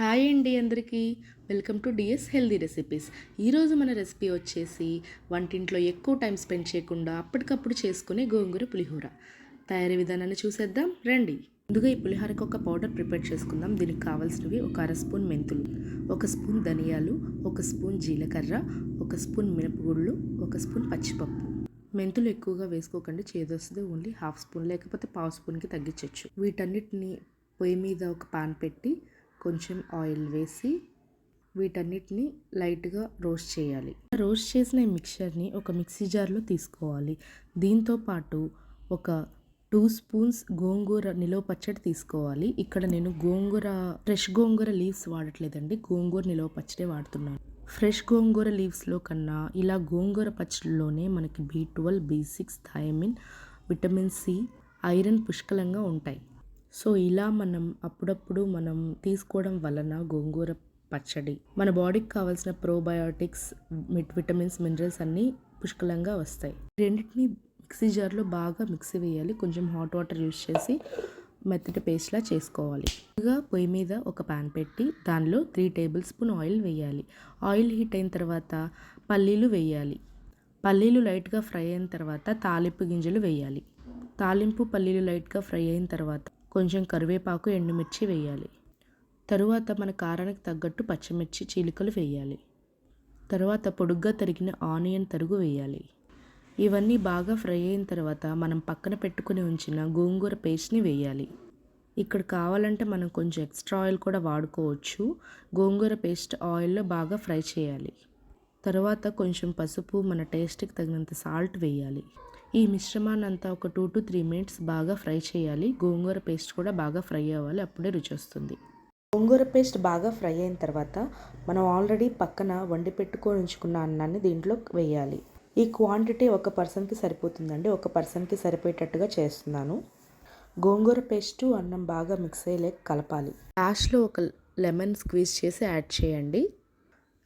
Hi అండి అందరికీ. Welcome to DS healthy recipes. ఈరోజు మన రెసిపీ వచ్చేసి వంటింట్లో ఎక్కువ టైం స్పెండ్ చేయకుండా అప్పటికప్పుడు చేసుకునే గోంగూర పులిహోర. తయారీ విధానాన్ని చూసేద్దాం రండి. ముందుగా ఈ పులిహోరకు ఒక పౌడర్ ప్రిపేర్ చేసుకుందాం. దీనికి కావాల్సినవి ఒక అర స్పూన్ మెంతులు ఒక స్పూన్ ధనియాలు ఒక స్పూన్ జీలకర్ర ఒక స్పూన్ మినపగుళ్ళు ఒక స్పూన్ పచ్చిపప్పు. మెంతులు ఎక్కువగా వేసుకోకండి. చేదొస్తుంది ఓన్లీ హాఫ్ స్పూన్ లేకపోతే పావు స్పూన్కి తగ్గించవచ్చు వీటన్నిటిని పొయ్యి మీద ఒక పాన్ పెట్టి కొంచెం ఆయిల్ వేసి వీటన్నిటిని లైట్గా రోస్ట్ చేయాలి. రోస్ట్ చేసిన ఈ మిక్చర్ని ఒక మిక్సీ జార్లో తీసుకోవాలి. దీంతో పాటు ఒక టూ స్పూన్స్ గోంగూర నిలవ పచ్చడి తీసుకోవాలి. ఇక్కడ నేను గోంగూర ఫ్రెష్ గోంగూర లీవ్స్ వాడట్లేదండి. గోంగూర నిలవ పచ్చడి వాడుతున్నాను. ఫ్రెష్ గోంగూర లీవ్స్లో కన్నా ఇలా గోంగూర పచ్చడిలోనే మనకి B twelve B six thiamine vitamin C iron పుష్కలంగా ఉంటాయి. సో ఇలా మనం అప్పుడప్పుడు మనం తీసుకోవడం వలన గోంగూర పచ్చడి మన బాడీకి కావాల్సిన ప్రోబయోటిక్స్ విటమిన్స్ మినరల్స్ అన్నీ పుష్కలంగా వస్తాయి. రెండింటిని మిక్సీ జార్లో బాగా మిక్సీ వేయాలి. కొంచెం హాట్ వాటర్ యూస్ చేసి మెత్తటి పేస్ట్లా చేసుకోవాలి. ముందుగా పొయ్యి మీద ఒక పాన్ పెట్టి దానిలో త్రీ టేబుల్ స్పూన్ ఆయిల్ వేయాలి. ఆయిల్ హీట్ అయిన తర్వాత పల్లీలు వేయాలి. పల్లీలు లైట్గా ఫ్రై అయిన తర్వాత తాలింపు గింజలు వేయాలి. తాలింపు పల్లీలు లైట్గా ఫ్రై అయిన తర్వాత కొంచెం కరివేపాకు ఎండుమిర్చి వేయాలి. తరువాత మన కారానికి తగ్గట్టు పచ్చిమిర్చి చీలికలు వేయాలి. తరువాత పొడుగ్గా తరిగిన ఆనియన్ తరుగు వేయాలి. ఇవన్నీ బాగా ఫ్రై అయిన తర్వాత మనం పక్కన పెట్టుకుని ఉంచిన గోంగూర పేస్ట్ని వేయాలి. ఇక్కడ కావాలంటే మనం కొంచెం ఎక్స్ట్రా ఆయిల్ కూడా వాడుకోవచ్చు. గోంగూర పేస్ట్ ఆయిల్లో బాగా ఫ్రై చేయాలి. తర్వాత కొంచెం పసుపు మన టేస్ట్కి తగినంత సాల్ట్ వేయాలి. ఈ మిశ్రమాన్ని అంతా ఒక టూ టు త్రీ మినిట్స్ బాగా ఫ్రై చేయాలి. గోంగూర పేస్ట్ కూడా బాగా ఫ్రై అవ్వాలి. అప్పుడే రుచి వస్తుంది. గోంగూర పేస్ట్ బాగా ఫ్రై అయిన తర్వాత మనం ఆల్రెడీ పక్కన వండి పెట్టుకొని ఉంచుకున్న అన్నాన్ని దీంట్లో వేయాలి. ఈ క్వాంటిటీ ఒక పర్సన్కి సరిపోతుందండి. ఒక పర్సన్కి సరిపోయేటట్టుగా చేస్తున్నాను. గోంగూర పేస్టు అన్నం బాగా మిక్స్ అయ్యే కలపాలి. లాస్ట్లో ఒక లెమన్ స్క్వీజ్ చేసి యాడ్ చేయండి.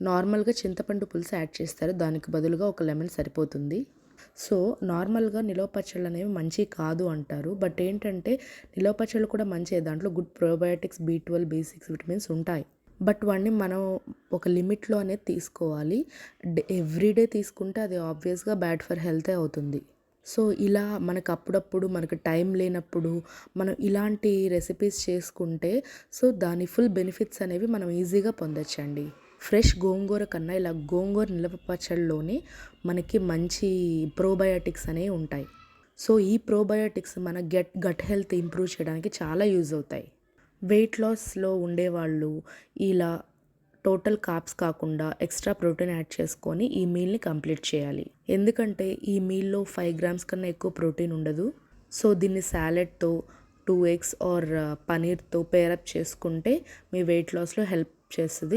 నార్మల్గా చింతపండు పులుసు యాడ్ చేస్తారు. దానికి బదులుగా ఒక లెమన్ సరిపోతుంది. సో నార్మల్గా నిలవ పచ్చళ్ళు అనేవి మంచి కాదు అంటారు. బట్ ఏంటంటే నిలవ పచ్చళ్ళు కూడా మంచి దాంట్లో good probiotics B twelve B six vitamins ఉంటాయి. బట్ వాడిని మనం ఒక లిమిట్లో అనేది తీసుకోవాలి. ఎవ్రీడే తీసుకుంటే అది ఆబ్వియస్గా బ్యాడ్ ఫర్ హెల్తే అవుతుంది. సో ఇలా మనకు అప్పుడప్పుడు మనకు టైం లేనప్పుడు మనం ఇలాంటి రెసిపీస్ చేసుకుంటే సో దాని ఫుల్ బెనిఫిట్స్ అనేవి మనం ఈజీగా పొందొచ్చండి. ఫ్రెష్ గోంగూర కన్నా ఇలా గోంగూర నిలవ పచ్చళ్ళలోనే మనకి మంచి ప్రోబయోటిక్స్ అనేవి ఉంటాయి. సో ఈ ప్రోబయోటిక్స్ మన గెట్ గట్ హెల్త్ ఇంప్రూవ్ చేయడానికి చాలా యూజ్ అవుతాయి. వెయిట్ లాస్లో ఉండేవాళ్ళు ఇలా టోటల్ కాప్స్ కాకుండా ఎక్స్ట్రా ప్రోటీన్ యాడ్ చేసుకొని ఈ మీల్ని కంప్లీట్ చేయాలి. ఎందుకంటే ఈ మీల్లో ఫైవ్ గ్రామ్స్ కన్నా ఎక్కువ ప్రోటీన్ ఉండదు. సో దీన్ని సాలెడ్తో టూ ఎగ్స్ ఆర్ పనీర్తో పేరప్ చేసుకుంటే మీ వెయిట్ లాస్లో హెల్ప్ చేస్తుంది.